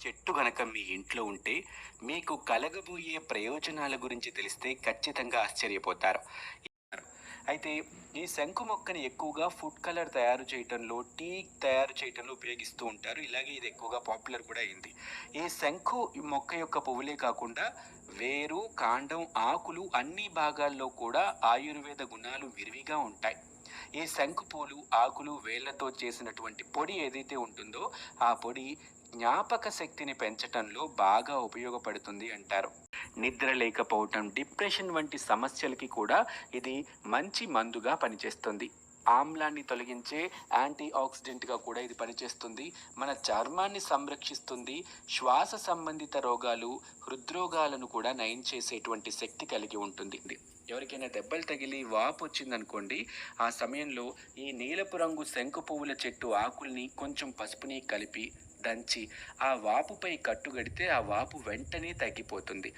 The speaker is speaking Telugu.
చెట్టు గనక మీ ఇంట్లో ఉంటే మీకు కలగబోయే ప్రయోజనాల గురించి తెలిస్తే ఖచ్చితంగా ఆశ్చర్యపోతారు. అయితే ఈ శంకు మొక్కని ఎక్కువగా ఫుడ్ కలర్ తయారు చేయటంలో టీ తయారు చేయటంలో ఉపయోగిస్తూ ఉంటారు. ఇలాగే ఇది ఎక్కువగా పాపులర్ కూడా అయింది. ఈ శంకు మొక్క యొక్క పువ్వులే కాకుండా వేరు కాండం ఆకులు అన్ని భాగాల్లో కూడా ఆయుర్వేద గుణాలు విరివిగా ఉంటాయి. ఈ శంకు పూలు ఆకులు వేళ్ళతో చేసినటువంటి పొడి ఏదైతే ఉంటుందో ఆ పొడి జ్ఞాపక శక్తిని పెంచటంలో బాగా ఉపయోగపడుతుంది అంటారు. నిద్ర లేకపోవటం డిప్రెషన్ వంటి సమస్యలకి కూడా ఇది మంచి మందుగా పనిచేస్తుంది. ఆమ్లాన్ని తొలగించే యాంటీ ఆక్సిడెంట్గా కూడా ఇది పనిచేస్తుంది. మన చర్మాన్ని సంరక్షిస్తుంది. శ్వాస సంబంధిత రోగాలు హృద్రోగాలను కూడా నయం చేసేటువంటి శక్తి కలిగి ఉంటుంది. ఎవరికైనా దెబ్బలు తగిలి వాపు వచ్చిందనుకోండి ఆ సమయంలో ఈ నీలపు రంగు శంకు పువ్వుల చెట్టు ఆకుల్ని కొంచెం పసుపుని కలిపి దంచి ఆ వాపుపై కట్టుగడితే ఆ వాపు వెంటనే తగ్గిపోతుంది.